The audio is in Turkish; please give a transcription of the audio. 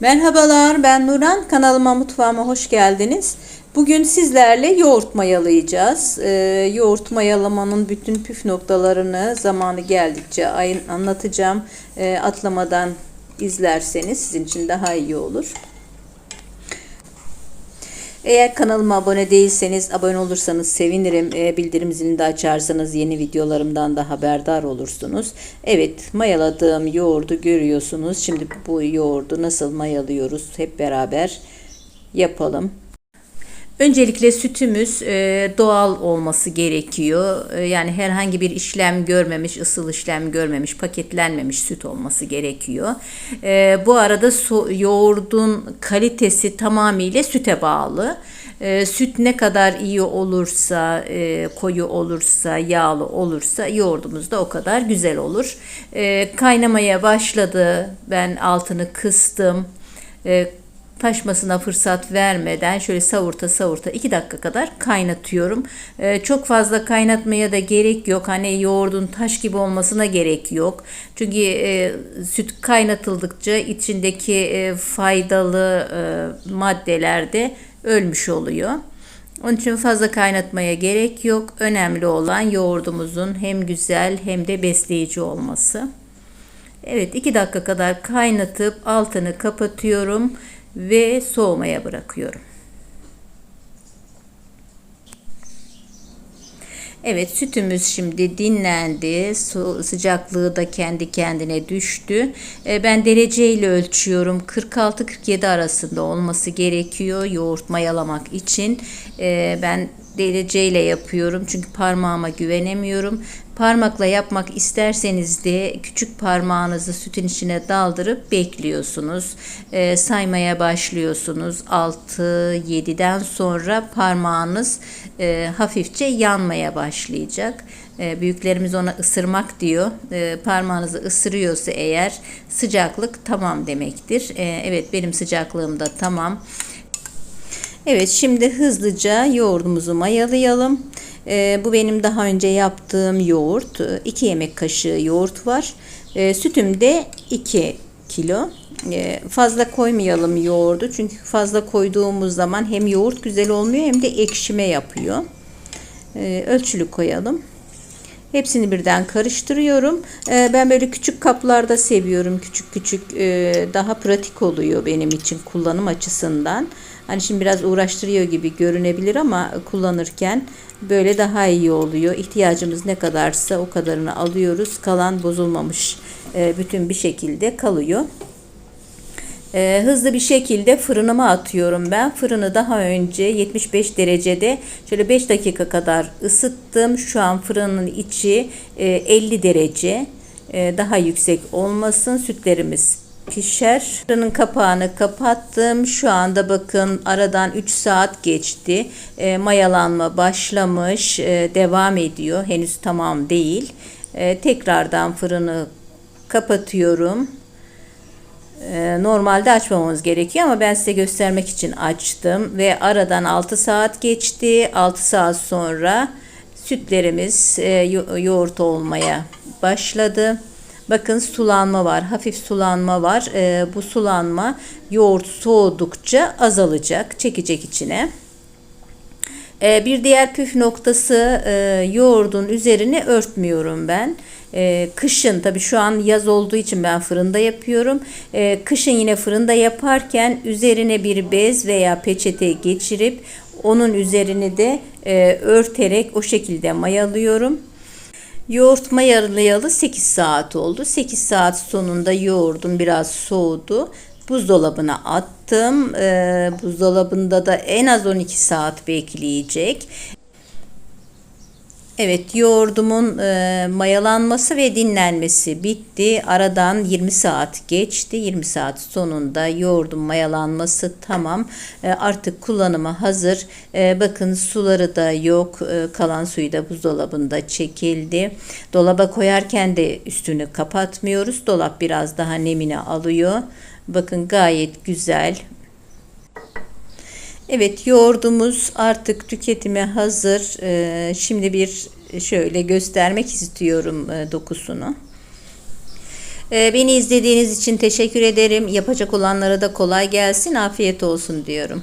Merhabalar ben Nuran kanalıma mutfağıma hoş geldiniz. Bugün sizlerle yoğurt mayalayacağız. Ee, yoğurt mayalamanın bütün püf noktalarını zamanı geldikçe anlatacağım. Ee, atlamadan izlerseniz sizin için daha iyi olur. Eğer kanalıma abone değilseniz abone olursanız sevinirim. Ee, bildirim zilini de açarsanız yeni videolarımdan da haberdar olursunuz. Evet mayaladığım yoğurdu görüyorsunuz. Şimdi bu yoğurdu nasıl mayalıyoruz hep beraber yapalım. Öncelikle sütümüz e, doğal olması gerekiyor. E, yani herhangi bir işlem görmemiş, ısıl işlem görmemiş, paketlenmemiş süt olması gerekiyor. E, bu arada yoğurdun kalitesi tamamıyla süte bağlı. Süt ne kadar iyi olursa, koyu olursa, yağlı olursa yoğurdumuz da o kadar güzel olur. Kaynamaya başladı. Ben altını kıstım. E, taşmasına fırsat vermeden şöyle savurta savurta 2 dakika kadar kaynatıyorum. Ee, çok fazla kaynatmaya da gerek yok. Hani yoğurdun taş gibi olmasına gerek yok. Çünkü e, süt kaynatıldıkça içindeki e, faydalı e, maddeler de ölmüş oluyor. Onun için fazla kaynatmaya gerek yok. Önemli olan yoğurdumuzun hem güzel hem de besleyici olması. Evet 2 dakika kadar kaynatıp altını kapatıyorum ve soğumaya bırakıyorum. Evet sütümüz şimdi dinlendi. Su, sıcaklığı da kendi kendine düştü. E, ben dereceyle ölçüyorum. 46-47 arasında olması gerekiyor yoğurt mayalamak için. E, ben dereceyle yapıyorum çünkü parmağıma güvenemiyorum. Parmakla yapmak isterseniz de küçük parmağınızı sütün içine daldırıp bekliyorsunuz. E, saymaya başlıyorsunuz. 6-7'den sonra parmağınız e, hafifçe yanmaya başlayacak. E, büyüklerimiz ona ısırmak diyor. E, parmağınızı ısırıyorsa eğer sıcaklık tamam demektir. E, evet benim sıcaklığım da tamam. Evet şimdi hızlıca yoğurdumuzu mayalayalım. Ee, bu benim daha önce yaptığım yoğurt. 2 yemek kaşığı yoğurt var. Ee, sütüm de 2 kilo. Ee, fazla koymayalım yoğurdu. Çünkü fazla koyduğumuz zaman hem yoğurt güzel olmuyor hem de ekşime yapıyor. Ee, ölçülü koyalım. Hepsini birden karıştırıyorum. Ee, ben böyle küçük kaplarda seviyorum. Küçük küçük e, daha pratik oluyor benim için kullanım açısından. Hani şimdi biraz uğraştırıyor gibi görünebilir ama kullanırken böyle daha iyi oluyor. İhtiyacımız ne kadarsa o kadarını alıyoruz. Kalan bozulmamış e, bütün bir şekilde kalıyor. Ee, hızlı bir şekilde fırınıma atıyorum ben. Fırını daha önce 75 derecede şöyle 5 dakika kadar ısıttım. Şu an fırının içi e, 50 derece. E, daha yüksek olmasın. Sütlerimiz pişer. Fırının kapağını kapattım. Şu anda bakın aradan 3 saat geçti. E, mayalanma başlamış. E, devam ediyor. Henüz tamam değil. E, tekrardan fırını kapatıyorum. Ee, Normalde açmamamız gerekiyor ama ben size göstermek için açtım ve aradan 6 saat geçti. 6 saat sonra sütlerimiz e, yo- yoğurt olmaya başladı. Bakın sulanma var, hafif sulanma var. Ee, Bu sulanma yoğurt soğudukça azalacak, çekecek içine. Ee, Bir diğer püf noktası e, yoğurdun üzerine örtmüyorum ben. Ee, Kışın tabii şu an yaz olduğu için ben fırında yapıyorum. Ee, Kışın yine fırında yaparken üzerine bir bez veya peçete geçirip onun üzerini de e, örterek o şekilde mayalıyorum. Yoğurt mayalayalı 8 saat oldu. 8 saat sonunda yoğurdum biraz soğudu. Buzdolabına attım. Ee, buzdolabında da en az 12 saat bekleyecek. Evet yoğurdumun e, mayalanması ve dinlenmesi bitti. Aradan 20 saat geçti. 20 saat sonunda yoğurdun mayalanması tamam. E, artık kullanıma hazır. E, bakın suları da yok. E, kalan suyu da buzdolabında çekildi. Dolaba koyarken de üstünü kapatmıyoruz. Dolap biraz daha nemini alıyor. Bakın gayet güzel. Evet yoğurdumuz artık tüketime hazır. Ee, şimdi bir şöyle göstermek istiyorum e, dokusunu. E, beni izlediğiniz için teşekkür ederim. Yapacak olanlara da kolay gelsin, afiyet olsun diyorum.